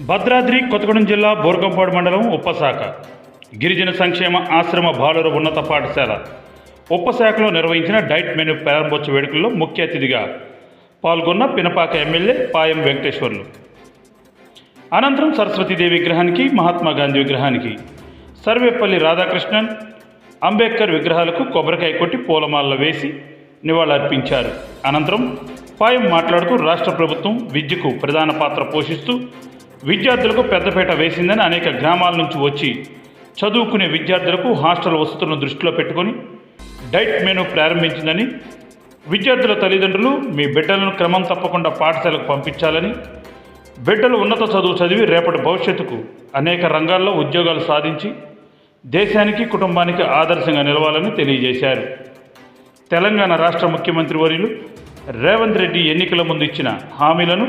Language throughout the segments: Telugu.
భద్రాద్రి కొత్తగూడెం జిల్లా బోర్గంపాడు మండలం ఉప్పశాఖ గిరిజన సంక్షేమ ఆశ్రమ బాలుర ఉన్నత పాఠశాల. ఉప్పశాఖలో నిర్వహించిన డైట్ మెను ప్రారంభోత్సవ వేడుకల్లో ముఖ్య అతిథిగా పాల్గొన్న పినపాక ఎమ్మెల్యే పాయం వెంకటేశ్వర్లు. అనంతరం సరస్వతీదేవి విగ్రహానికి మహాత్మా గాంధీ విగ్రహానికి సర్వేపల్లి రాధాకృష్ణన్ అంబేద్కర్ విగ్రహాలకు కొబ్బరికాయ కొట్టి పూలమాలలు వేసి నివాళులర్పించారు. అనంతరం పాయం మాట్లాడుతూ రాష్ట్ర ప్రభుత్వం విద్యకు ప్రధాన పాత్ర పోషిస్తూ విద్యార్థులకు పెద్దపీట వేసిందని అనేక గ్రామాల నుంచి వచ్చి చదువుకునే విద్యార్థులకు హాస్టల్ వసతులను దృష్టిలో పెట్టుకొని డైట్ మెనూ ప్రారంభించిందని విద్యార్థుల తల్లిదండ్రులు మీ బిడ్డలను క్రమం తప్పకుండా పాఠశాలకు పంపించాలని బిడ్డలు ఉన్నత చదువు చదివి రేపటి భవిష్యత్తుకు అనేక రంగాల్లో ఉద్యోగాలు సాధించి దేశానికి కుటుంబానికి ఆదర్శంగా నిలవాలని తెలియజేశారు. తెలంగాణ రాష్ట్ర ముఖ్యమంత్రి వర్యులు రేవంత్ రెడ్డి ఎన్నికల ముందు ఇచ్చిన హామీలను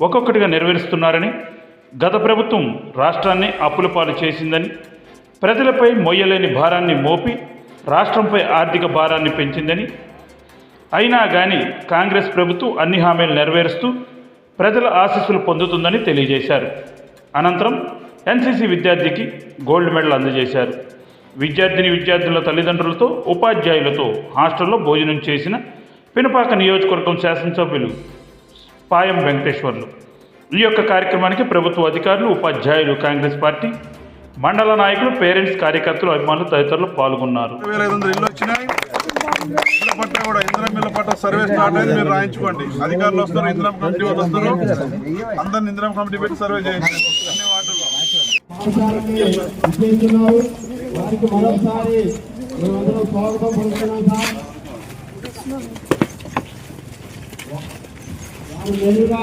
ఒక్కొక్కటిగా నెరవేరుస్తున్నారని గత ప్రభుత్వం రాష్ట్రాన్ని అప్పుల పాలు చేసిందని ప్రజలపై మొయ్యలేని భారాన్ని మోపి రాష్ట్రంపై ఆర్థిక భారాన్ని పెంచిందని అయినా కానీ కాంగ్రెస్ ప్రభుత్వం అన్ని హామీలు నెరవేరుస్తూ ప్రజల ఆశీస్సులు పొందుతుందని తెలియజేశారు. అనంతరం ఎన్సీసీ విద్యార్థికి గోల్డ్ మెడల్ అందజేశారు. విద్యార్థిని విద్యార్థుల తల్లిదండ్రులతో ఉపాధ్యాయులతో హాస్టల్లో భోజనం చేసిన పినపాక నియోజకవర్గం శాసనసభ్యులు పాయం వెంకటేశ్వర్లు. ఈ యొక్క కార్యక్రమానికి ప్రభుత్వ అధికారులు ఉపాధ్యాయులు కాంగ్రెస్ పార్టీ మండల నాయకులు పేరెంట్స్ కార్యకర్తలు అభిమానులు తదితరులు పాల్గొన్నారు. ఇళ్ళ పట్ల కూడా ఇంద్రం ఇళ్ళ సర్వే స్టార్ట్ అయింది మీరు రాయించుకోండి. అధికారులు వస్తారు ఇంద్రం కమిటీ వాళ్ళు వస్తారు. అందరిని ఇంద్రం కమిటీ పెట్టి సర్వే చేయండి. అన్ని వార్డుల్లో. విజయిస్తున్నారు వారికి మరొకసారి మేమందరం స్వాగతం పలుకుతున్నాం సార్. వారు నేరుగా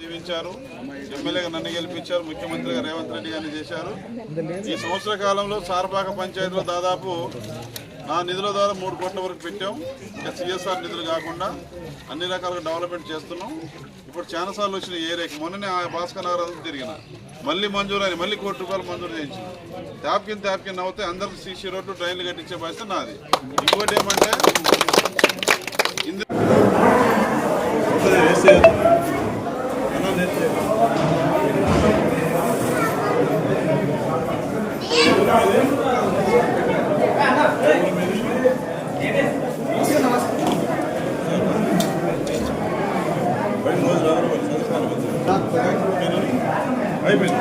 జీవించారు ఎమ్మెల్యేగా నన్ను గెలిపించారు. ముఖ్యమంత్రిగా రేవంత్ రెడ్డి గారిని చేశారు. ఈ సంవత్సర కాలంలో సార్పాక పంచాయతీలో దాదాపు నా నిధుల ద్వారా మూడు కోట్ల వరకు పెట్టాం. ఇంకా సిఎస్ఆర్ నిధులు కాకుండా అన్ని రకాలుగా డెవలప్మెంట్ చేస్తున్నాం. ఇప్పుడు చాలా సార్లు వచ్చిన ఏరియాకి మొన్ననే ఆ భాస్కర్ నగర్ అంతా తిరిగిన. మళ్ళీ మంజూరు అని మళ్ళీ కోటి రూపాయలు మంజూరు చేయించిన. ట్యాప్ కింద అవుతే అందరికి సీసీ రోడ్లు ట్రైన్లు కట్టించే బాధ్యత నాది. ఇంకోటి ఏమంటే ఇందులో అయిపోయింది.